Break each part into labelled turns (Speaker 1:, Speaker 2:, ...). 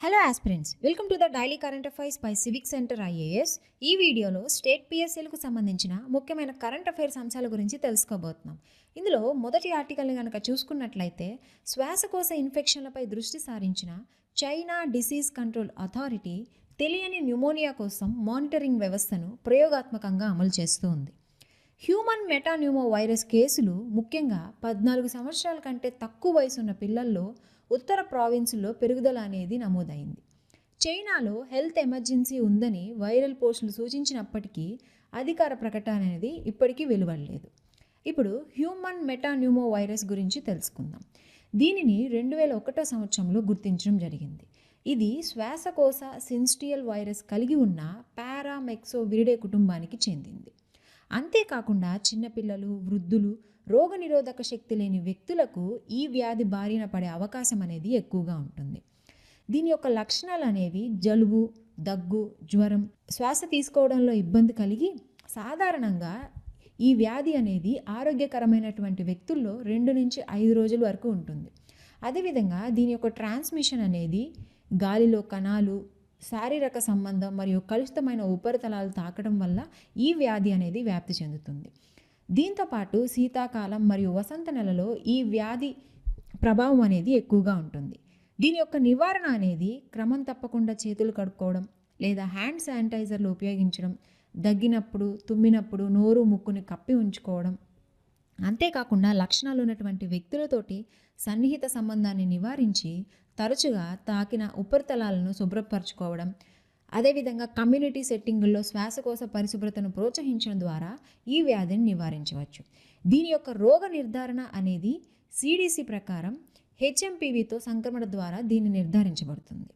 Speaker 1: Hello aspirants welcome to the daily current affairs by civic centre IAS ఈ వీడియోలో state పిఎస్ఎల్కు సంబంధించిన ముఖ్యమైన current affairs అంశాల గురించి తెలుసుకోబోతున్నాం. ఇందులో మొదటి ఆర్టికల్ని కనుక చూసుకున్నట్లయితే శ్వాసకోశ ఇన్ఫెక్షన్లపై దృష్టి సారించిన చైనా డిసీజ్ కంట్రోల్ అథారిటీ తెలియని న్యూమోనియా కోసం మానిటరింగ్ వ్యవస్థను ప్రయోగాత్మకంగా అమలు చేస్తూ ఉంది. హ్యూమన్ మెటాన్యూమో వైరస్ కేసులు ముఖ్యంగా పద్నాలుగు సంవత్సరాల కంటే తక్కువ వయసున్న పిల్లల్లో ఉత్తర ప్రావిన్సుల్లో పెరుగుదల అనేది నమోదైంది. చైనాలో హెల్త్ ఎమర్జెన్సీ ఉందని వైరల్ పోస్టులు సూచించినప్పటికీ అధికార ప్రకటన అనేది ఇప్పటికీ వెలువడలేదు. ఇప్పుడు హ్యూమన్ మెటాన్యూమో వైరస్ గురించి తెలుసుకుందాం. దీనిని రెండు వేల ఒకటో సంవత్సరంలో గుర్తించడం జరిగింది. ఇది శ్వాసకోశ సిన్స్టియల్ వైరస్ కలిగి ఉన్న పారామెక్సో విరిడే కుటుంబానికి చెందింది. అంతేకాకుండా చిన్నపిల్లలు వృద్ధులు రోగనిరోధక శక్తి లేని వ్యక్తులకు ఈ వ్యాధి బారిన పడే అవకాశం అనేది ఎక్కువగా ఉంటుంది. దీని యొక్క లక్షణాలు అనేవి జలుబు దగ్గు జ్వరం శ్వాస తీసుకోవడంలో ఇబ్బంది కలిగి సాధారణంగా ఈ వ్యాధి అనేది ఆరోగ్యకరమైనటువంటి వ్యక్తుల్లో రెండు నుంచి ఐదు రోజుల వరకు ఉంటుంది. అదేవిధంగా దీని యొక్క ట్రాన్స్మిషన్ అనేది గాలిలో కణాలు శారీరక సంబంధం మరియు కలుషితమైన ఉపరితలాలు తాకడం వల్ల ఈ వ్యాధి అనేది వ్యాప్తి చెందుతుంది. దీంతోపాటు శీతాకాలం మరియు వసంత నెలలో ఈ వ్యాధి ప్రభావం అనేది ఎక్కువగా ఉంటుంది. దీని యొక్క నివారణ అనేది క్రమం తప్పకుండా చేతులు కడుక్కోవడం లేదా హ్యాండ్ శానిటైజర్లు ఉపయోగించడం దగ్గినప్పుడు తుమ్మినప్పుడు నోరు ముక్కుని కప్పి ఉంచుకోవడం. అంతేకాకుండా లక్షణాలు ఉన్నటువంటి వ్యక్తులతోటి సన్నిహిత సంబంధాన్ని నివారించి తరచుగా తాకిన ఉపరితలాలను శుభ్రపరచుకోవడం అదేవిధంగా కమ్యూనిటీ సెట్టింగుల్లో శ్వాసకోశ పరిశుభ్రతను ప్రోత్సహించడం ద్వారా ఈ వ్యాధిని నివారించవచ్చు. దీని యొక్క రోగ నిర్ధారణ అనేది సిడిసి ప్రకారం హెచ్ఎంపీవీతో సంక్రమణ ద్వారా దీన్ని నిర్ధారించబడుతుంది.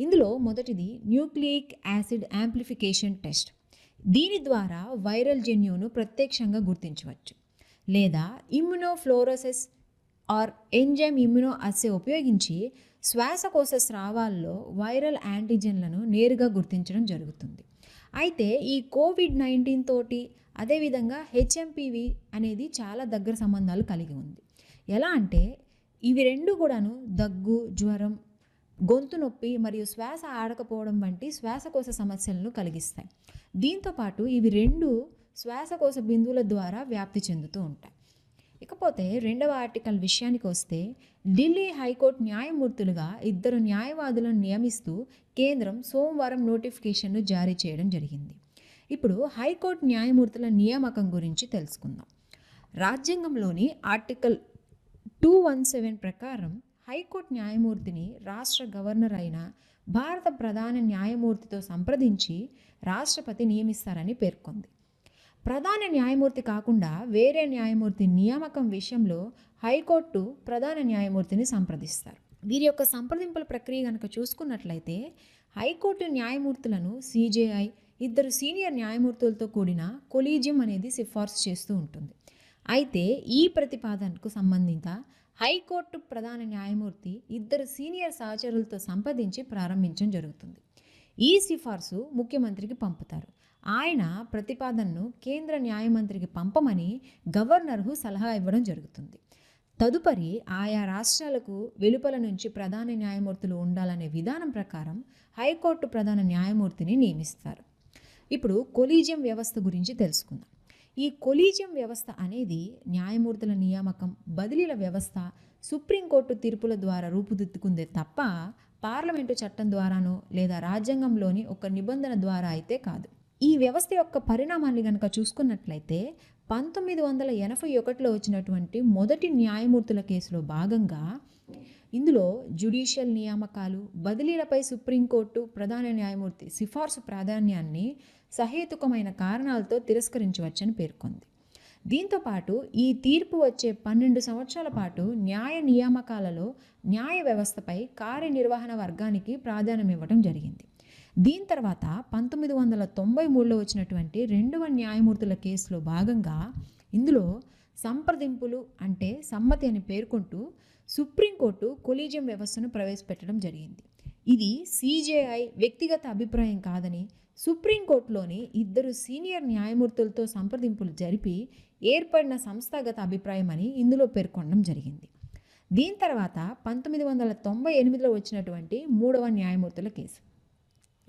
Speaker 1: ఇందులో మొదటిది న్యూక్లియిక్ యాసిడ్ యాంప్లిఫికేషన్ టెస్ట్. దీని ద్వారా వైరల్ జన్యువును ప్రత్యక్షంగా గుర్తించవచ్చు. లేదా immunofluorescence or enzyme immunoassay ఉపయోగించి శ్వాసకోశ స్రావాల్లో వైరల్ యాంటీజెన్లను నేరుగా గుర్తించడం జరుగుతుంది. అయితే ఈ కోవిడ్ నైన్టీన్ తోటి అదేవిధంగా హెచ్ఎంపివి అనేది చాలా దగ్గర సంబంధాలు కలిగి ఉంది. ఎలా అంటే ఇవి రెండు కూడాను దగ్గు జ్వరం గొంతు నొప్పి మరియు శ్వాస ఆడకపోవడం వంటి శ్వాసకోశ సమస్యలను కలిగిస్తాయి. దీంతోపాటు ఇవి రెండు శ్వాసకోశ బిందువుల ద్వారా వ్యాప్తి చెందుతూ ఉంటాయి. ఇకపోతే రెండవ ఆర్టికల్ విషయానికి వస్తే ఢిల్లీ హైకోర్టు న్యాయమూర్తులుగా ఇద్దరు న్యాయవాదులను నియమిస్తూ కేంద్రం సోమవారం నోటిఫికేషన్ను జారీ చేయడం జరిగింది. ఇప్పుడు హైకోర్టు న్యాయమూర్తుల నియామకం గురించి తెలుసుకుందాం. రాజ్యాంగంలోని ఆర్టికల్ టూ వన్ సెవెన్ ప్రకారం హైకోర్టు న్యాయమూర్తిని రాష్ట్ర గవర్నర్ అయిన భారత ప్రధాన న్యాయమూర్తితో సంప్రదించి రాష్ట్రపతి నియమిస్తారని పేర్కొంది. ప్రధాన న్యాయమూర్తి కాకుండా వేరే న్యాయమూర్తి నియామకం విషయంలో హైకోర్టు ప్రధాన న్యాయమూర్తిని సంప్రదిస్తారు. వీరి యొక్క సంప్రదింపుల ప్రక్రియ కనుక చూసుకున్నట్లయితే హైకోర్టు న్యాయమూర్తులను సిజేఐ ఇద్దరు సీనియర్ న్యాయమూర్తులతో కూడిన కొలీజియం అనేది సిఫార్సు చేస్తూ ఉంటుంది. అయితే ఈ ప్రతిపాదనకు సంబంధిత హైకోర్టు ప్రధాన న్యాయమూర్తి ఇద్దరు సీనియర్ సహచరులతో సంప్రదించి ప్రారంభించడం జరుగుతుంది. ఈ సిఫార్సు ముఖ్యమంత్రికి పంపుతారు. ఆయన ప్రతిపాదనను కేంద్ర న్యాయమంత్రికి పంపమని గవర్నర్కు సలహా ఇవ్వడం జరుగుతుంది. తదుపరి ఆయా రాష్ట్రాలకు వెలుపల నుంచి ప్రధాన న్యాయమూర్తులు ఉండాలనే విధానం ప్రకారం హైకోర్టు ప్రధాన న్యాయమూర్తిని నియమిస్తారు. ఇప్పుడు కొలీజియం వ్యవస్థ గురించి తెలుసుకుందాం. ఈ కొలీజియం వ్యవస్థ అనేది న్యాయమూర్తుల నియామకం బదిలీల వ్యవస్థ సుప్రీంకోర్టు తీర్పుల ద్వారా రూపుదిద్దుకుందే తప్ప పార్లమెంటు చట్టం ద్వారానో లేదా రాజ్యాంగంలోని ఒక నిబంధన ద్వారా అయితే కాదు. ఈ వ్యవస్థ యొక్క పరిణామాన్ని కనుక చూసుకున్నట్లయితే పంతొమ్మిది వందల ఎనభై ఒకటిలో వచ్చినటువంటి మొదటి న్యాయమూర్తుల కేసులో భాగంగా ఇందులో జ్యుడిషియల్ నియామకాలు బదిలీలపై సుప్రీంకోర్టు ప్రధాన న్యాయమూర్తి సిఫార్సు ప్రాధాన్యాన్ని సహేతుకమైన కారణాలతో తిరస్కరించవచ్చని పేర్కొంది. దీంతోపాటు ఈ తీర్పు వచ్చే పన్నెండు సంవత్సరాల పాటు న్యాయ నియామకాలలో న్యాయ వ్యవస్థపై కార్యనిర్వహణ వర్గానికి ప్రాధాన్యం ఇవ్వడం జరిగింది. దీని తర్వాత పంతొమ్మిది వందల తొంభై మూడులో వచ్చినటువంటి రెండవ న్యాయమూర్తుల కేసులో భాగంగా ఇందులో సంప్రదింపులు అంటే సమ్మతి అని పేర్కొంటూ సుప్రీంకోర్టు కొలీజియం వ్యవస్థను ప్రవేశపెట్టడం జరిగింది. ఇది సీజేఐ వ్యక్తిగత అభిప్రాయం కాదని సుప్రీంకోర్టులోని ఇద్దరు సీనియర్ న్యాయమూర్తులతో సంప్రదింపులు జరిపి ఏర్పడిన సంస్థాగత అభిప్రాయం అని ఇందులో పేర్కొనడం జరిగింది. దీని తర్వాత పంతొమ్మిది వందల తొంభై ఎనిమిదిలో వచ్చినటువంటి మూడవ న్యాయమూర్తుల కేసు.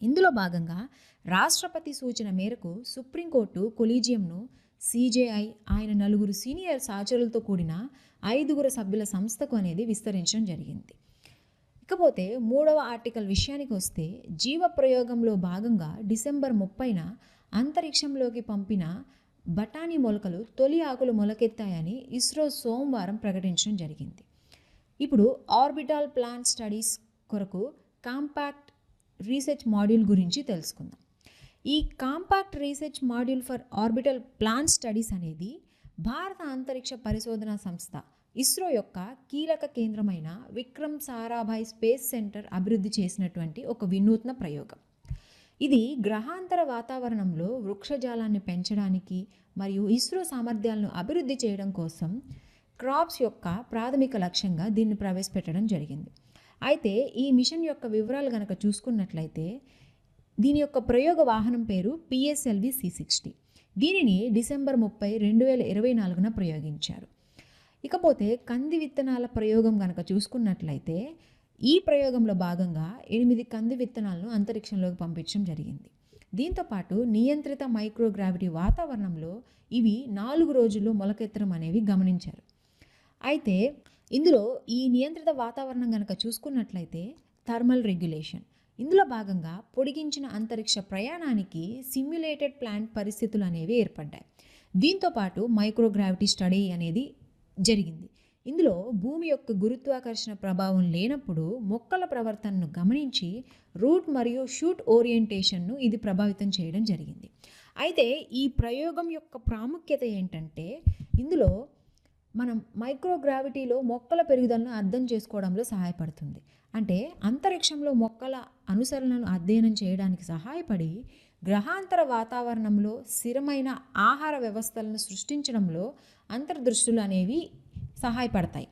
Speaker 1: ఇందులో భాగంగా రాష్ట్రపతి సూచన మేరకు సుప్రీంకోర్టు కొలీజియంను సీజేఐ ఆయన నలుగురు సీనియర్ సహచరులతో కూడిన ఐదుగురు సభ్యుల సంస్థకు అనేది విస్తరించడం జరిగింది. ఇకపోతే మూడవ ఆర్టికల్ విషయానికి వస్తే జీవ ప్రయోగంలో భాగంగా డిసెంబర్ ముప్పైన అంతరిక్షంలోకి పంపిన బఠానీ మొలకలు తొలి ఆకులు మొలకెత్తాయని ఇస్రో సోమవారం ప్రకటించడం జరిగింది. ఇప్పుడు ఆర్బిటాల్ ప్లాన్ స్టడీస్ కొరకు కాంపాక్ట్ రీసెర్చ్ మాడ్యూల్ గురించి తెలుసుకుందాం. ఈ compact research module for orbital plan studies అనేది భారత అంతరిక్ష పరిశోధన సంస్థ ఇస్రో యొక్క కీలక కేంద్రమైన విక్రమ్ సారాభాయ్ స్పేస్ సెంటర్ అభివృద్ధి చేసినటువంటి ఒక వినూత్న ప్రయోగం. ఇది గ్రహాంతర వాతావరణంలో వృక్షజాలాన్ని పెంచడానికి మరియు ఇస్రో సామర్థ్యాలను అభివృద్ధి చేయడం కోసం క్రాప్స్ యొక్క ప్రాథమిక లక్ష్యంగా దీన్ని ప్రవేశపెట్టడం జరిగింది. అయితే ఈ మిషన్ యొక్క వివరాలు కనుక చూసుకున్నట్లయితే దీని యొక్క ప్రయోగ వాహనం పేరు పిఎస్ఎల్వి సి సిక్స్టీ దీనిని డిసెంబర్ ముప్పై రెండు వేల ఇరవై నాలుగున ప్రయోగించారు. ఇకపోతే కంది విత్తనాల ప్రయోగం కనుక చూసుకున్నట్లయితే ఈ ప్రయోగంలో భాగంగా ఎనిమిది కంది విత్తనాలను అంతరిక్షంలోకి పంపించడం జరిగింది. దీంతోపాటు నియంత్రిత మైక్రోగ్రావిటీ వాతావరణంలో ఇవి నాలుగు రోజుల్లో మొలకెత్తడం అనేవి గమనించారు. అయితే ఇందులో ఈ నియంత్రిత వాతావరణం కనుక చూసుకున్నట్లయితే థర్మల్ రెగ్యులేషన్. ఇందులో భాగంగా పొడిగించిన అంతరిక్ష ప్రయాణానికి సిమ్యులేటెడ్ ప్లాంట్ పరిస్థితులు అనేవి ఏర్పడ్డాయి. దీంతోపాటు మైక్రోగ్రావిటీ స్టడీ అనేది జరిగింది. ఇందులో భూమి యొక్క గురుత్వాకర్షణ ప్రభావం లేనప్పుడు మొక్కల ప్రవర్తనను గమనించి రూట్ మరియు షూట్ ఓరియంటేషన్ను ఇది ప్రభావితం చేయడం జరిగింది. అయితే ఈ ప్రయోగం యొక్క ప్రాముఖ్యత ఏంటంటే ఇందులో మనం మైక్రోగ్రావిటీలో మొక్కల పెరుగుదలను అర్థం చేసుకోవడంలో సహాయపడుతుంది. అంటే అంతరిక్షంలో మొక్కల అనుసరణను అధ్యయనం చేయడానికి సహాయపడి గ్రహాంతర వాతావరణంలో స్థిరమైన ఆహార వ్యవస్థలను సృష్టించడంలో అంతర్దృష్టులు అనేవి సహాయపడతాయి.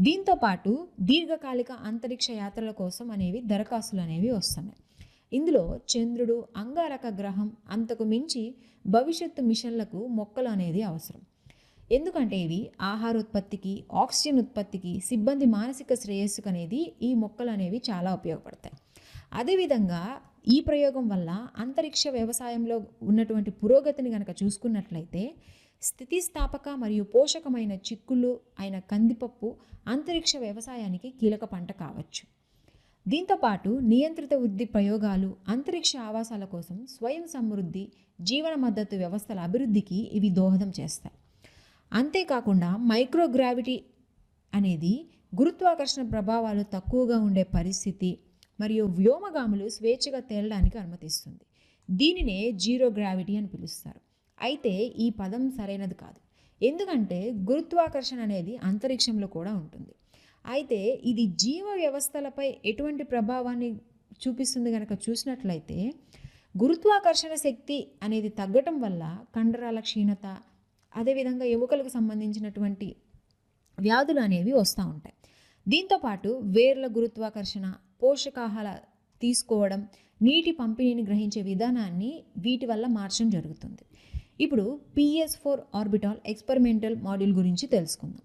Speaker 1: దీంతో పాటు దీర్ఘకాలిక అంతరిక్ష యాత్రల కోసం అనేవి దరఖాస్తులు అనేవి వస్తున్నాయి. ఇందులో చంద్రుడు అంగారక గ్రహం అంతకు మించి భవిష్యత్తు మిషన్లకు మొక్కలు అనేది అవసరం. ఎందుకంటే ఇవి ఆహార ఉత్పత్తికి ఆక్సిజన్ ఉత్పత్తికి సిబ్బంది మానసిక శ్రేయస్సుకు అనేది ఈ మొక్కలు అనేవి చాలా ఉపయోగపడతాయి. అదేవిధంగా ఈ ప్రయోగం వల్ల అంతరిక్ష వ్యవసాయంలో ఉన్నటువంటి పురోగతిని కనుక చూసుకున్నట్లయితే స్థితిస్థాపక మరియు పోషకమైన చిక్కుళ్ళు అయిన కందిపప్పు అంతరిక్ష వ్యవసాయానికి కీలక పంట కావచ్చు. దీంతోపాటు నియంత్రిత వృద్ధి ప్రయోగాలు అంతరిక్ష ఆవాసాల కోసం స్వయం సమృద్ధి జీవన మద్దతు వ్యవస్థల అభివృద్ధికి ఇవి దోహదం చేస్తాయి. అంతేకాకుండా మైక్రోగ్రావిటీ అనేది గురుత్వాకర్షణ ప్రభావాలు తక్కువగా ఉండే పరిస్థితి మరియు వ్యోమగాములు స్వేచ్ఛగా తేలడానికి అనుమతిస్తుంది. దీనినే జీరో గ్రావిటీ అని పిలుస్తారు. అయితే ఈ పదం సరైనది కాదు. ఎందుకంటే గురుత్వాకర్షణ అనేది అంతరిక్షంలో కూడా ఉంటుంది. అయితే ఇది జీవ వ్యవస్థలపై ఎటువంటి ప్రభావాన్ని చూపిస్తుంది కనుక చూసినట్లయితే గురుత్వాకర్షణ శక్తి అనేది తగ్గటం వల్ల కండరాల క్షీణత అదేవిధంగా ఎముకలకు సంబంధించినటువంటి వ్యాధులు అనేవి వస్తూ ఉంటాయి. దీంతోపాటు వేర్ల గురుత్వాకర్షణ పోషకాహార తీసుకోవడం నీటి పంపిణీని గ్రహించే విధానాన్ని వీటి వల్ల మార్చడం జరుగుతుంది. ఇప్పుడు PS four orbital experimental module గురించి తెలుసుకుందాం.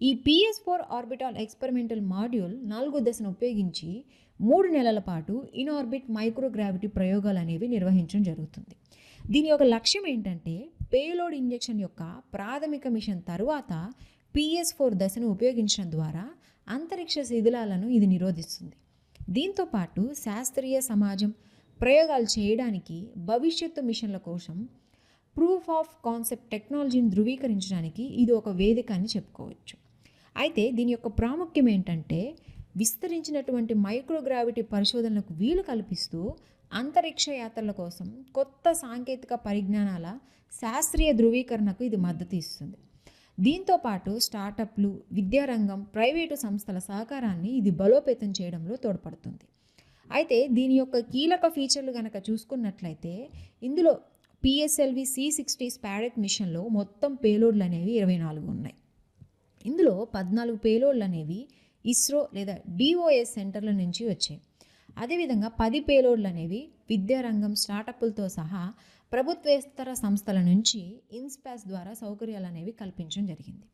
Speaker 1: ఈ PS four orbital experimental module నాలుగో దశను ఉపయోగించి మూడు నెలల పాటు ఇన్ఆర్బిట్ మైక్రోగ్రావిటీ ప్రయోగాలు అనేవి నిర్వహించడం జరుగుతుంది. దీని యొక్క లక్ష్యం ఏంటంటే పేలోడ్ ఇంజెక్షన్ యొక్క ప్రాథమిక మిషన్ తరువాత పిఎస్ ఫోర్ దశను ఉపయోగించడం ద్వారా అంతరిక్ష శిథిలాలను ఇది నిరోధిస్తుంది. దీంతో పాటు శాస్త్రీయ సమాజం ప్రయోగాలు చేయడానికి భవిష్యత్తు మిషన్ల కోసం ప్రూఫ్ ఆఫ్ కాన్సెప్ట్ టెక్నాలజీని ధృవీకరించడానికి ఇది ఒక వేదిక అని చెప్పుకోవచ్చు. అయితే దీని యొక్క ప్రాముఖ్యం ఏంటంటే విస్తరించినటువంటి మైక్రోగ్రావిటీ పరిశోధనలకు వీలు కల్పిస్తూ అంతరిక్ష యాత్రల కోసం కొత్త సాంకేతిక పరిజ్ఞానాల శాస్త్రీయ ధృవీకరణకు ఇది మద్దతు ఇస్తుంది. దీంతో పాటు స్టార్టప్లు విద్యారంగం ప్రైవేటు సంస్థల సహకారాన్ని ఇది బలోపేతం చేయడంలో తోడ్పడుతుంది. అయితే దీని యొక్క కీలక ఫీచర్లు కనుక చూసుకున్నట్లయితే ఇందులో పిఎస్ఎల్వి సి సిక్స్టీ స్పాడెట్ మిషన్లో మొత్తం పేలోడ్లు అనేవి ఇరవై నాలుగు ఉన్నాయి. ఇందులో పద్నాలుగు పేలోడ్లు అనేవి ఇస్రో లేదా డిఓఎస్ సెంటర్ల నుంచి వచ్చాయి. అదేవిధంగా పది పేలోడ్లు అనేవి విద్యారంగం స్టార్టప్లతో సహా ప్రభుత్వేతర సంస్థల నుంచి ఇన్స్పాస్ ద్వారా సౌకర్యాలు అనేవి కల్పించడం జరిగింది.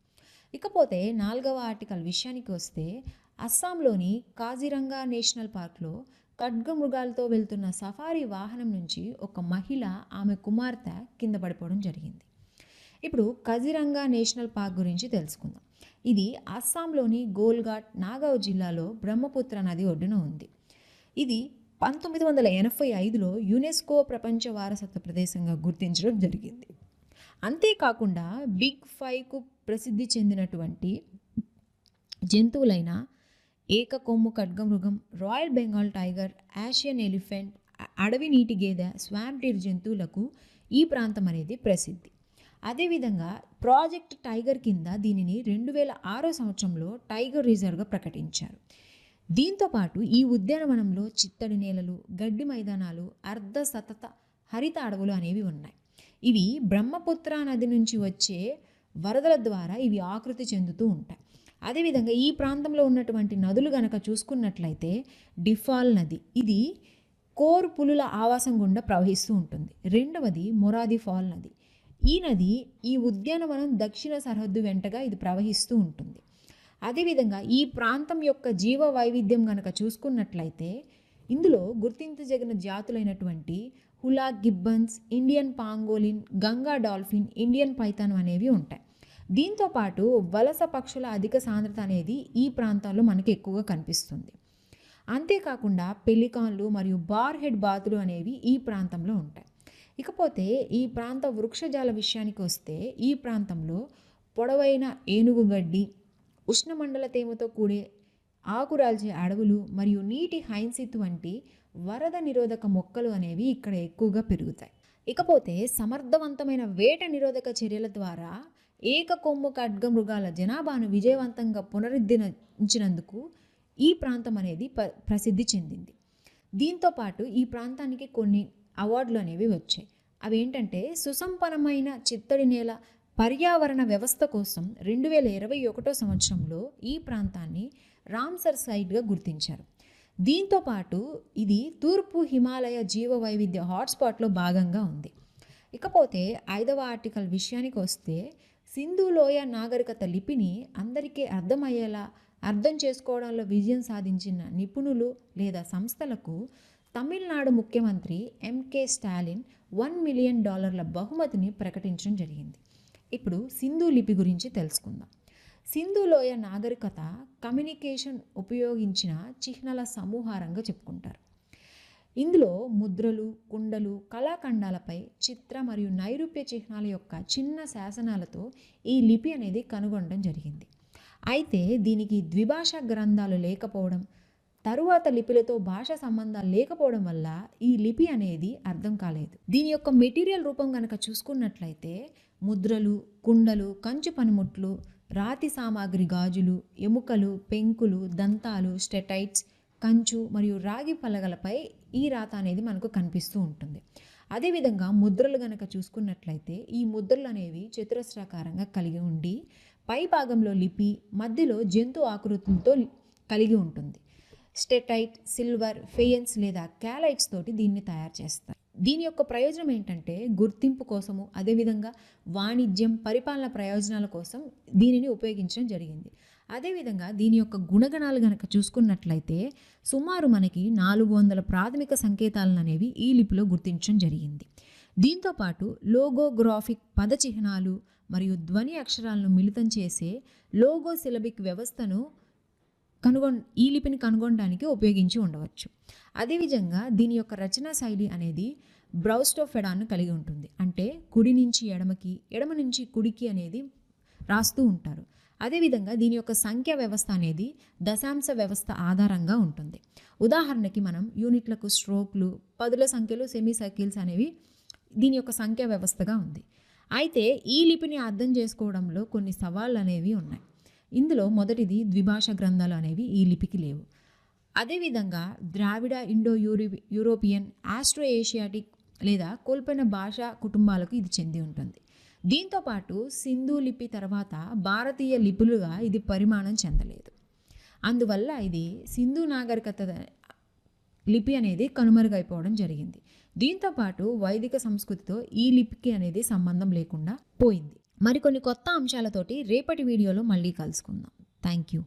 Speaker 1: ఇకపోతే నాలుగవ ఆర్టికల్ విషయానికి వస్తే అస్సాంలోని కాజిరంగా నేషనల్ పార్క్లో ఖడ్గమృగాలతో వెళ్తున్న సఫారీ వాహనం నుంచి ఒక మహిళ ఆమె కుమార్తె కింద పడిపోవడం జరిగింది. ఇప్పుడు కజిరంగా నేషనల్ పార్క్ గురించి తెలుసుకుందాం. ఇది అస్సాంలోని గోల్ఘాట్ నాగావ్ జిల్లాలో బ్రహ్మపుత్ర నది ఒడ్డున ఉంది. ఇది పంతొమ్మిది వందల ఎనభై ఐదులో యునెస్కో ప్రపంచ వారసత్వ ప్రదేశంగా గుర్తించడం జరిగింది. అంతేకాకుండా బిగ్ ఫైవ్కు ప్రసిద్ధి చెందినటువంటి జంతువులైన ఏకకొమ్ము ఖడ్గమృగం royal Bengal tiger Asian elephant అడవి నీటి గేదె స్వాంప్ డీర్ జంతువులకు ఈ ప్రాంతం అనేది ప్రసిద్ధి. అదేవిధంగా ప్రాజెక్ట్ టైగర్ కింద దీనిని రెండు వేల ఆరో సంవత్సరంలో టైగర్ రిజర్వ్గా ప్రకటించారు. దీంతో పాటు ఈ ఉద్యానవనంలో చిత్తడి నేలలు గడ్డి మైదానాలు అర్ధ సతత హరిత అడవులు అనేవి ఉన్నాయి. ఇవి బ్రహ్మపుత్ర నది నుంచి వచ్చే వరదల ద్వారా ఇవి ఆకృతి చెందుతూ ఉంటాయి. అదేవిధంగా ఈ ప్రాంతంలో ఉన్నటువంటి నదులు గనక చూసుకున్నట్లయితే డిఫాల్ నది. ఇది కోర్ పులుల ఆవాసం గుండా ప్రవహిస్తూ ఉంటుంది. రెండవది మొరాది ఫాల్ నది. ఈ నది ఈ ఉద్యానవనం దక్షిణ సరిహద్దు వెంటగా ఇది ప్రవహిస్తూ ఉంటుంది. అదేవిధంగా ఈ ప్రాంతం యొక్క జీవ వైవిధ్యం కనుక చూసుకున్నట్లయితే ఇందులో గుర్తించదగిన జాతులైనటువంటి hoolock gibbons Indian pangolin Ganga dolphin Indian python అనేవి ఉంటాయి. దీంతో పాటు వలస పక్షుల అధిక సాంద్రత అనేది ఈ ప్రాంతాల్లో మనకి ఎక్కువగా కనిపిస్తుంది. అంతేకాకుండా పెలికాన్లు మరియు బార్ హెడ్ బాతులు అనేవి ఈ ప్రాంతంలో ఉంటాయి. ఇకపోతే ఈ ప్రాంత వృక్షజాల విషయానికి వస్తే ఈ ప్రాంతంలో పొడవైన ఏనుగు గడ్డి ఉష్ణమండల తేమతో కూడే ఆకురాల్చే అడవులు మరియు నీటి హైన్సిత్ వంటి వరద నిరోధక మొక్కలు అనేవి ఇక్కడ ఎక్కువగా పెరుగుతాయి. ఇకపోతే సమర్థవంతమైన వేట నిరోధక చర్యల ద్వారా ఏక కొమ్ము ఖడ్గ మృగాల జనాభాను విజయవంతంగా పునరుద్ధరించినందుకు ఈ ప్రాంతం అనేది ప ప్రసిద్ధి చెందింది. దీంతో పాటు ఈ ప్రాంతానికి కొన్ని అవార్డులు అనేవి వచ్చాయి. అవి ఏంటంటే సుసంపన్నమైన చిత్తడి నేల పర్యావరణ వ్యవస్థ కోసం రెండు వేల ఇరవై ఒకటో సంవత్సరంలో ఈ ప్రాంతాన్ని రామ్సర్ సైట్గా గుర్తించారు. దీంతో పాటు ఇది తూర్పు హిమాలయ జీవ వైవిధ్య హాట్స్పాట్లో భాగంగా ఉంది. ఇకపోతే ఐదవ ఆర్టికల్ విషయానికి వస్తే సింధు లోయ నాగరికత లిపిని అందరికీ అర్థమయ్యేలా అర్థం చేసుకోవడంలో విజయం సాధించిన నిపుణులు లేదా సంస్థలకు తమిళనాడు ముఖ్యమంత్రి ఎంకే స్టాలిన్ వన్ మిలియన్ డాలర్ల బహుమతిని ప్రకటించడం జరిగింది. ఇప్పుడు సింధు లిపి గురించి తెలుసుకుందాం. సింధు లోయ నాగరికత కమ్యూనికేషన్ ఉపయోగించిన చిహ్నాల సమూహారంగా చెప్పుకుంటారు. ఇందులో ముద్రలు కుండలు కళాఖండాలపై చిత్ర మరియు నైరూప్య చిహ్నాల యొక్క చిన్న శాసనాలతో ఈ లిపి అనేది కనుగొనడం జరిగింది. అయితే దీనికి ద్విభాషా గ్రంథాలు లేకపోవడం తరువాత లిపిలతో భాష సంబంధాలు లేకపోవడం వల్ల ఈ లిపి అనేది అర్థం కాలేదు. దీని యొక్క మెటీరియల్ రూపం కనుక చూసుకున్నట్లయితే ముద్రలు కుండలు కంచు పనిముట్లు రాతి సామాగ్రి గాజులు ఎముకలు పెంకులు దంతాలు స్టెటైట్స్ కంచు మరియు రాగి పలగలపై ఈ రాత అనేది మనకు కనిపిస్తూ ఉంటుంది. అదేవిధంగా ముద్రలు గనక చూసుకున్నట్లయితే ఈ ముద్రలు అనేవి చతురస్రాకారంగా కలిగి ఉండి పై భాగంలో లిపి మధ్యలో జంతు ఆకృతులతో కలిగి ఉంటుంది. స్టెటైట్ సిల్వర్ ఫెయన్స్ లేదా క్యాలైట్స్ తోటి దీన్ని తయారు చేస్తారు. దీని యొక్క ప్రయోజనం ఏంటంటే గుర్తింపు కోసము అదేవిధంగా వాణిజ్యం పరిపాలన ప్రయోజనాల కోసం దీనిని ఉపయోగించడం జరిగింది. అదేవిధంగా దీని యొక్క గుణగణాలు గనక చూసుకున్నట్లయితే సుమారు మనకి నాలుగు వందల ప్రాథమిక సంకేతాలను అనేవి ఈ లిపిలో గుర్తించడం జరిగింది. దీంతోపాటు లోగోగ్రాఫిక్ పద చిహ్నాలు మరియు ధ్వని అక్షరాలను మిళితం చేసే లోగో సిలబిక్ వ్యవస్థను కనుగొ ఈ లిపిని కనుగొనడానికి ఉపయోగించి ఉండవచ్చు. అదేవిధంగా దీని యొక్క రచనా శైలి అనేది బ్రౌస్టోఫెడాన్ని కలిగి ఉంటుంది. అంటే కుడి నుంచి ఎడమకి ఎడమ నుంచి కుడికి అనేది రాస్తూ ఉంటారు. అదేవిధంగా దీని యొక్క సంఖ్య వ్యవస్థ అనేది దశాంశ వ్యవస్థ ఆధారంగా ఉంటుంది. ఉదాహరణకి మనం యూనిట్లకు స్ట్రోక్లు పదుల సంఖ్యలో సెమీ సర్కిల్స్ అనేవి దీని యొక్క సంఖ్య వ్యవస్థగా ఉంది. అయితే ఈ లిపిని అర్థం చేసుకోవడంలో కొన్ని సవాళ్ళు అనేవి ఉన్నాయి. ఇందులో మొదటిది ద్విభాష గ్రంథాలు అనేవి ఈ లిపికి లేవు. అదేవిధంగా ద్రావిడ ఇండో యూరి యూరోపియన్ ఆస్ట్రో ఏషియాటిక్ లేదా కోల్పోయిన భాషా కుటుంబాలకు ఇది చెంది ఉంటుంది. దీంతోపాటు సింధు లిపి తర్వాత భారతీయ లిపులుగా ఇది పరిమాణం చెందలేదు. అందువల్ల ఇది సింధు నాగరికత లిపి అనేది కనుమరుగైపోవడం జరిగింది. దీంతో పాటు వైదిక సంస్కృతితో ఈ లిపికి అనేది సంబంధం లేకుండా పోయింది. మరికొన్ని కొత్త అంశాలతోటి రేపటి వీడియోలో మళ్ళీ కలుసుకుందాం. Thank you